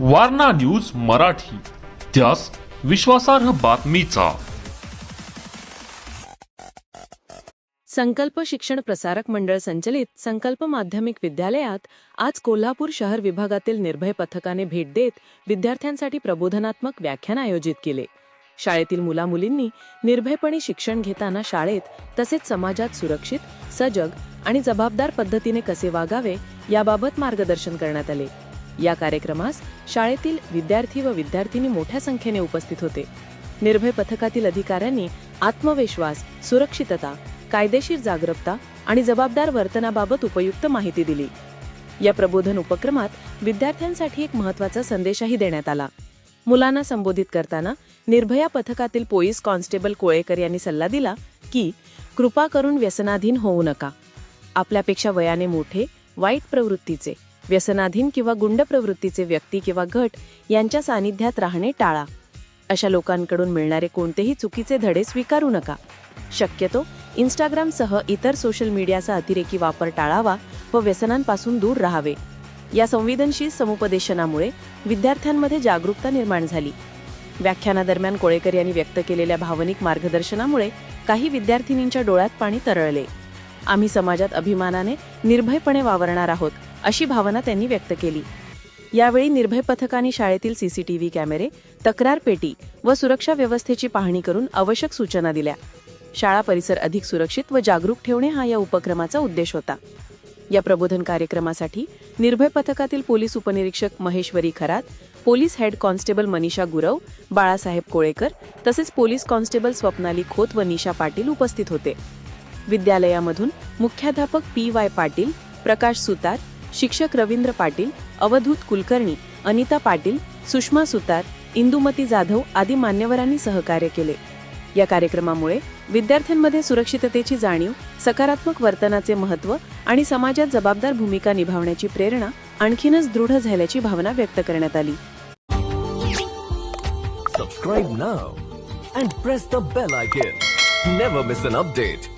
Warna news Marathi. त्यास विश्वासार्ह बातमीचा. संकल्प शिक्षण प्रसारक मंडळ संचलित संकल्प माध्यमिक विद्यालयात आज कोल्हापूर शहर विभागातील निर्भय पथकाने भेट देत विद्यार्थ्यांसाठी प्रबोधनात्मक व्याख्यान आयोजित केले. शाळेतील मुलामुलींनी निर्भयपणे शिक्षण घेताना शाळेत तसेच समाजात सुरक्षित सजग आणि जबाबदार पद्धतीने कसे वागावे याबाबत मार्गदर्शन करण्यात आले. या कार्यक्रमास शाळेतील विद्यार्थी व विद्यार्थिनी मोठ्या संख्येने उपस्थित होते. निर्भय पथकातील अधिकाऱ्यांनी आत्मविश्वास सुरक्षितता कायदेशीर जागरूकता आणि जबाबदार वर्तनाबाबत उपयुक्त माहिती दिली. या प्रबोधन उपक्रमात विद्यार्थ्यांसाठी एक महत्त्वाचा संदेशही देण्यात आला. मुलांना संबोधित करताना निर्भया पथकातील पोलीस कॉन्स्टेबल कोळेकर यांनी सल्ला दिला की कृपा करून व्यसनाधीन होऊ नका. आपल्यापेक्षा वयाने मोठे वाईट प्रवृत्तीचे व्यसनाधीन किंवा गुंड प्रवृत्तीचे व्यक्ती किंवा गट यांच्या सानिध्यात राहणे टाळा. अशा लोकांकडून मिळणारे कोणतेही चुकीचे धडे स्वीकारू नका. शक्यतो इंस्टाग्रामसह इतर सोशल मीडियाचा अतिरेकी वापर टाळावा व व्यसनांपासून दूर राहावे. या संवेदनशील समुपदेशनामुळे विद्यार्थ्यांमध्ये जागरूकता निर्माण झाली. व्याख्यानादरम्यान कोळेकर यांनी व्यक्त केलेल्या भावनिक मार्गदर्शनामुळे काही विद्यार्थिनींच्या डोळ्यात पाणी तरळले. आम्ही समाजात अभिमानाने निर्भयपणे वावरणार आहोत. अशी भावना त्यांनी व्यक्त केली. यावेळी निर्भय पथकाने शाळेतील सीसीटीव्ही कॅमेरे तक्रार पेटी व सुरक्षा व्यवस्थेची पाहणी करून आवश्यक सूचना दिल्या. शाळा परिसर अधिक सुरक्षित व जागरूक ठेवणे हा या उपक्रमाचा उद्देश होता. या प्रबोधन कार्यक्रमासाठी निर्भय पथकातील पोलीस उपनिरीक्षक Maheshwari Kharat police head constable Manisha Gurav Balasaheb Kolekar तसेच पोलीस कॉन्स्टेबल स्वप्नाली खोत व निशा पाटील उपस्थित होते. विद्यालयामधून मुख्याध्यापक पी वाय पाटील प्रकाश सुतार शिक्षक रवींद्र पाटील अवधूत कुलकर्णी अनिता पाटील सुषमा सुतार इंदुमती जाधव आदी मान्यवरांनी सहकार्य केले. या कार्यक्रमामुळे विद्यार्थ्यांमध्ये सुरक्षिततेची जाणीव सकारात्मक वर्तनाचे महत्त्व आणि समाजात जबाबदार भूमिका निभावण्याची प्रेरणा आणखीनच दृढ झाल्याची भावना व्यक्त करण्यात आली. Subscribe now and press the bell icon never miss an update